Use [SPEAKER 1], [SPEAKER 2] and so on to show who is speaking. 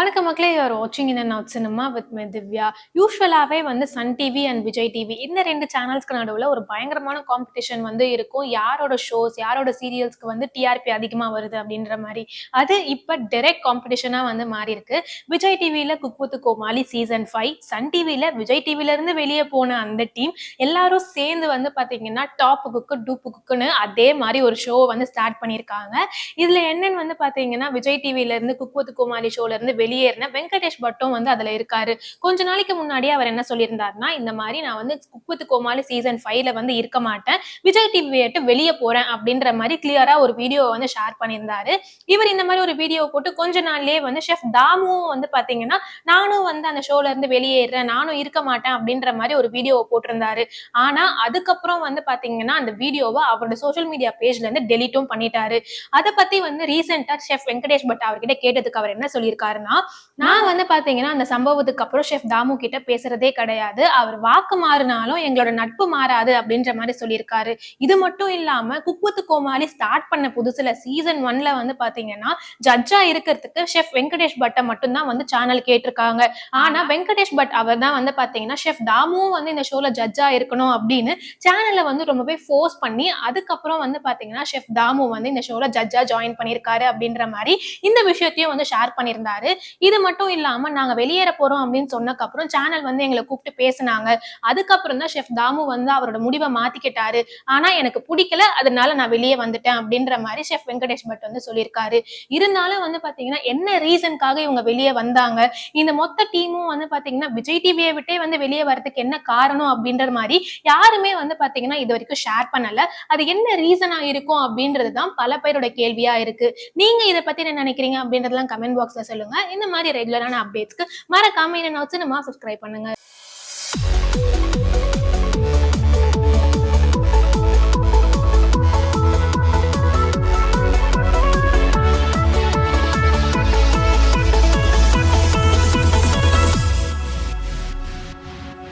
[SPEAKER 1] வணக்கம் மக்களே யூஆர் வாட்சிங் in and out cinema with my Divya. யூஸ்வலாகவே வந்து Sun TV and Vijay TV இந்த ரெண்டு சேனல்ஸ்க்கு நடுவில் ஒரு பயங்கரமான காம்படிஷன் வந்து இருக்கும். யாரோட ஷோஸ் யாரோட சீரியல்ஸ்க்கு வந்து டிஆர்பி அதிகமாக வருது அப்படின்ற மாதிரி. அது இப்போ டைரக்ட் காம்படிஷனாக வந்து மாறி இருக்கு விஜய் டிவியில் cooku with Comali season five Sun டிவியில் விஜய் டிவிலேருந்து வெளியே போன அந்த டீம் எல்லாரும் சேர்ந்து வந்து பார்த்தீங்கன்னா டாப் குக்கு டூப்பு குக்குன்னு அதே மாதிரி ஒரு ஷோ வந்து ஸ்டார்ட் பண்ணியிருக்காங்க. இதில் என்னன்னு வந்து பார்த்தீங்கன்னா விஜய் டிவிலேருந்து குக்புத்து கோமாளி ஷோலேருந்து வெளியேறின வெங்கடேஷ் பட்டும் வந்து அதுல இருக்காரு. கொஞ்ச நாளைக்கு முன்னாடியே அவர் என்ன சொல்லியிருந்தாருன்னா இந்த மாதிரி நான் வந்து குக்குத்து கோமாளி சீசன் ஃபைவ்ல வந்து இருக்க மாட்டேன். விஜய் டிவி விட்டு வெளியே போறேன் அப்படின்ற மாதிரி கிளியரா ஒரு வீடியோ வந்து ஷேர் பண்ணியிருந்தாரு. இவர் இந்த மாதிரி ஒரு வீடியோ போட்டு கொஞ்ச நாள்லயே வந்து ஷெஃப் தாமுவும் வந்து பாத்தீங்கன்னா நானும் வந்து அந்த ஷோல இருந்து வெளியேறேன் நானும் இருக்க மாட்டேன் அப்படின்ற மாதிரி ஒரு வீடியோவை போட்டிருந்தாரு. ஆனா அதுக்கப்புறம் வந்து பாத்தீங்கன்னா அந்த வீடியோவை அவரோட சோஷியல் மீடியா பேஜ்ல இருந்து டெலிட்டும் பண்ணிட்டாரு. அதை பத்தி வந்து ரீசெண்டா ஷெஃப் வெங்கடேஷ் பட் அவர்கிட்ட கேட்டதுக்கு அவர் என்ன சொல்லியிருக்காருன்னா நான் வந்து பாத்தீங்கன்னா அந்த சம்பவத்துக்கு அப்புறம் ஷெஃப் தாமு கிட்ட பேசுறதே கிடையாது. அவர் வாக்கு மாறினாலும் எங்களோட நட்பு மாறாது அப்படின்ற மாதிரி சொல்லியிருக்காரு. இது மட்டும் இல்லாம குக்வத்து கோமாளி ஸ்டார்ட் பண்ண புதுசுல சீசன் ஒன்ல வந்து பாத்தீங்கன்னா ஜட்ஜா இருக்கிறதுக்கு ஷெஃப் வெங்கடேஷ் பட்டை மட்டும்தான் வந்து சேனல் கேட்டிருக்காங்க. ஆனா வெங்கடேஷ் பட் அவர் தான் வந்து பாத்தீங்கன்னா ஷெஃப் தாமுவும் வந்து இந்த ஷோல ஜட்ஜா இருக்கணும் அப்படின்னு சேனல்ல வந்து ரொம்பவே ஃபோர்ஸ் பண்ணி அதுக்கப்புறம் வந்து பாத்தீங்கன்னா ஷெஃப் தாமு வந்து இந்த ஷோல ஜட்ஜா ஜாயின் பண்ணியிருக்காரு அப்படின்ற மாதிரி இந்த விஷயத்தையும் வந்து ஷேர் பண்ணியிருந்தாரு. இது மட்டும் இல்லாம நாங்க வெளியேற போறோம் அப்படின்னு சொன்னக்கு அப்புறம் சேனல் வந்து எங்களை கூப்பிட்டு பேசினாங்க. அதுக்கப்புறம் தான் ஷெஃப் தாமு வந்து அவரோட முடிவை மாத்திக்கிட்டாரு. ஆனா எனக்கு பிடிக்கல. அதனால நான் வெளியே வந்துட்டேன் அப்படின்ற மாதிரி ஷெஃப் வெங்கடேஷ் பட் வந்து சொல்லியிருக்காரு. இருந்தாலும் வந்து பாத்தீங்கன்னா என்ன ரீசனுக்காக இவங்க வெளியே வந்தாங்க? இந்த மொத்த டீமும் வந்து பாத்தீங்கன்னா விஜய் டிவியை விட்டே வந்து வெளியே வரதுக்கு என்ன காரணம் அப்படின்ற மாதிரி யாருமே வந்து பாத்தீங்கன்னா இது வரைக்கும் ஷேர் பண்ணல. அது என்ன ரீசனா இருக்கும் அப்படின்றது தான் பல பேரோட கேள்வியா இருக்கு. நீங்க இதை பத்தி என்ன நினைக்கிறீங்க அப்படின்றதெல்லாம் கமெண்ட் பாக்ஸ்ல சொல்லுங்க. இந்த மாதிரி ரெகுலரான அப்டேட்ஸ்க்கு மறக்காம என்ன சினிமா சப்ஸ்கிரைப் பண்ணுங்க.